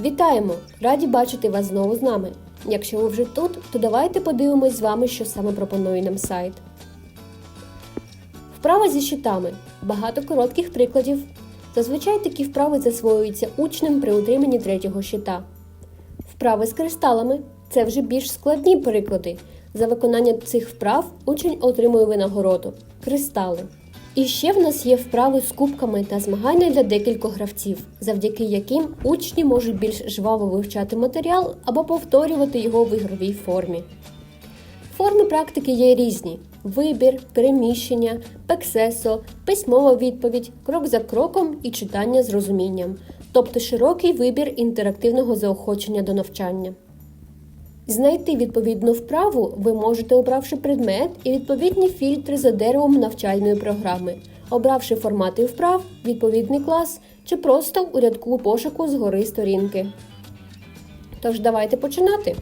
Вітаємо! Раді бачити вас знову з нами. Якщо ви вже тут, то давайте подивимось з вами, що саме пропонує нам сайт. Вправа зі щитами. Багато коротких прикладів. Зазвичай такі вправи засвоюються учнем при утриманні третього щита. Вправи з кристалами це вже більш складні приклади. За виконання цих вправ учень отримує винагороду кристали. І ще в нас є вправи з кубками та змагання для декількох гравців, завдяки яким учні можуть більш жваво вивчати матеріал або повторювати його в ігровій формі. Форми практики є різні: вибір, переміщення, пексесо, письмова відповідь, крок за кроком і читання з розумінням, тобто широкий вибір інтерактивного заохочення до навчання. Знайти відповідну вправу ви можете, обравши предмет і відповідні фільтри за деревом навчальної програми, обравши формати вправ, відповідний клас чи просто у рядку пошуку згори сторінки. Тож давайте починати.